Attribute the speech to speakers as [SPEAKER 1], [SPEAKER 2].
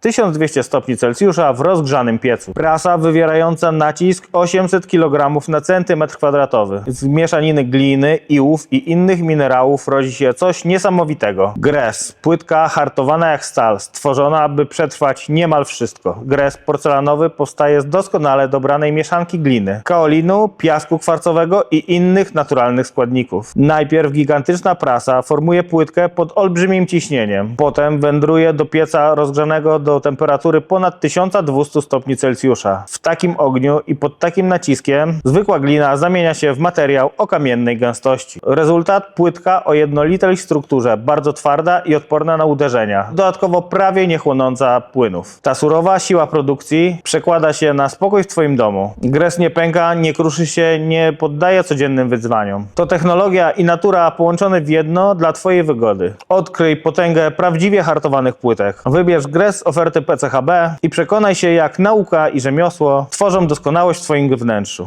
[SPEAKER 1] 1200 stopni Celsjusza w rozgrzanym piecu. Prasa wywierająca nacisk 800 kg na centymetr kwadratowy. Z mieszaniny gliny, iłów i innych minerałów rodzi się coś niesamowitego. Gres, płytka hartowana jak stal, stworzona aby przetrwać niemal wszystko. Gres porcelanowy powstaje z doskonale dobranej mieszanki gliny, kaolinu, piasku kwarcowego i innych naturalnych składników. Najpierw gigantyczna prasa formuje płytkę pod olbrzymim ciśnieniem. Potem wędruje do pieca rozgrzanego do temperatury ponad 1200 stopni Celsjusza. W takim ogniu i pod takim naciskiem zwykła glina zamienia się w materiał o kamiennej gęstości. Rezultat płytka o jednolitej strukturze, bardzo twarda i odporna na uderzenia. Dodatkowo prawie nie chłonąca płynów. Ta surowa siła produkcji przekłada się na spokój w Twoim domu. Gres nie pęka, nie kruszy się, nie poddaje codziennym wyzwaniom. To technologia i natura połączone w jedno dla Twojej wygody. Odkryj potęgę prawdziwie hartowanych płytek. Wybierz Gres z oferty PCHB i przekonaj się jak nauka i rzemiosło tworzą doskonałość w Twoim wnętrzu.